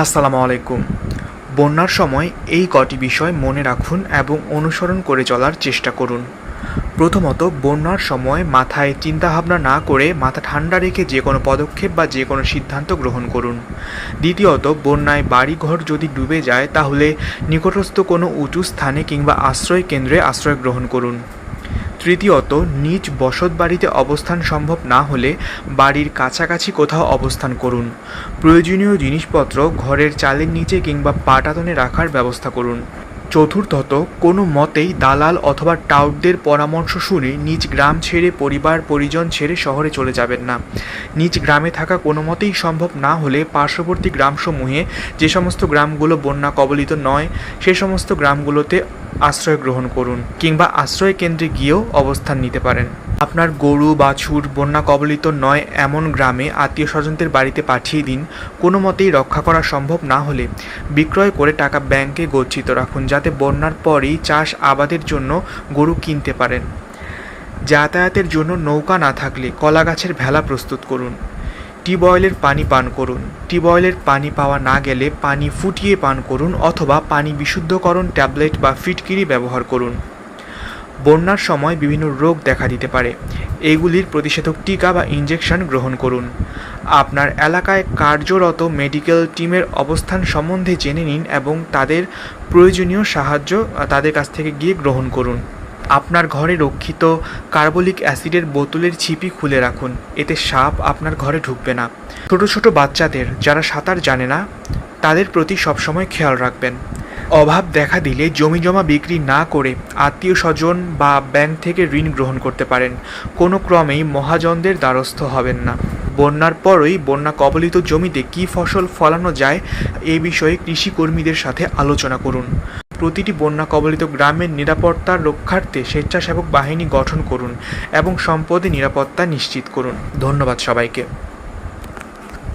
আসসালামু আলাইকুম। বন্যার সময় এই কটি বিষয় মনে রাখুন এবং অনুসরণ করে চলার চেষ্টা করুন। প্রথমত, বন্যার সময় মাথায় চিন্তাভাবনা না করে মাথা ঠান্ডা রেখে যে কোনো পদক্ষেপ বা যে কোনো সিদ্ধান্ত গ্রহণ করুন। দ্বিতীয়ত, বন্যায় বাড়িঘর যদি ডুবে যায়, তাহলে নিকটস্থ কোনো উঁচু স্থানে কিংবা আশ্রয় কেন্দ্রে আশ্রয় গ্রহণ করুন। তৃতীয়ত, নিজ বসত বাড়িতে অবস্থান সম্ভব না হলে বাড়ির কাছাকাছি কোথাও অবস্থান করুন। প্রয়োজনীয় জিনিসপত্র ঘরের চালের নিচে কিংবা পাটাতনে রাখার ব্যবস্থা করুন। চতুর্থত, কোনো মতেই দালাল অথবা টাউটদের পরামর্শ শুনে নিজ গ্রাম ছেড়ে পরিবার, পরিজন ছেড়ে শহরে চলে যাবেন না। নিজ গ্রামে থাকা কোনো মতেই সম্ভব না হলে পার্শ্ববর্তী গ্রামসমূহে যে সমস্ত গ্রামগুলো বন্যা কবলিত নয়, সে সমস্ত গ্রামগুলোতে আশ্রয় গ্রহণ করুন কিংবা আশ্রয় কেন্দ্রে গিয়েও অবস্থান নিতে পারেন। আপনার গরু, বাছুর, বন্যা কবলিত নয়, এমন গ্রামে আত্মীয় স্বজনদের বাড়িতে পাঠিয়ে দিন, কোনো মতেই রক্ষা করা সম্ভব না হলে। বিক্রয় করে টাকা ব্যাংকে গচ্ছিত রাখুন, যাতে বন্যার পরেই চাষ আবাদের জন্য গরু কিনতে পারেন। যাতায়াতের জন্য নৌকা না থাকলে কলা গাছের ভেলা প্রস্তুত করুন। টিউবওয়েলের পানি পান করুন। টিউবওয়েলের পানি পাওয়া না গেলে পানি ফুটিয়ে পান করুন অথবা পানি বিশুদ্ধকরণ ট্যাবলেট বা ফিটকিরি ব্যবহার করুন। বন্যার সময় বিভিন্ন রোগ দেখা দিতে পারে। এগুলির প্রতিষেধক টিকা বা ইনজেকশন গ্রহণ করুন। আপনার এলাকায় কার্যরত মেডিকেল টিমের অবস্থান সম্বন্ধে জেনে নিন এবং তাদের প্রয়োজনীয় সাহায্য তাদের কাছ থেকে গিয়ে গ্রহণ করুন। আপনার ঘরে রক্ষিত কার্বলিক অ্যাসিডের বোতলের ছিপি খুলে রাখুন। এতে সাপ আপনার ঘরে ঢুকবে না। ছোট ছোট বাচ্চাদের যারা সাঁতার জানে না, তাদের প্রতি সবসময় খেয়াল রাখবেন। অভাব দেখা দিলে জমি জমা বিক্রি না করে আত্মীয় স্বজন বা ব্যাংক থেকে ঋণ গ্রহণ করতে পারেন। কোনো ক্রমেই মহাজনদের দ্বারস্থ হবেন না। বন্যার পরই বন্যা কবলিত জমিতে কী ফসল ফলানো যায়, এ বিষয়ে কৃষিকর্মীদের সাথে আলোচনা করুন। প্রতিটি বন্যা কবলিত গ্রামের নিরাপত্তার রক্ষার্থে স্বেচ্ছাসেবক বাহিনী গঠন করুন এবং সম্পদে নিরাপত্তা নিশ্চিত করুন। ধন্যবাদ সবাইকে।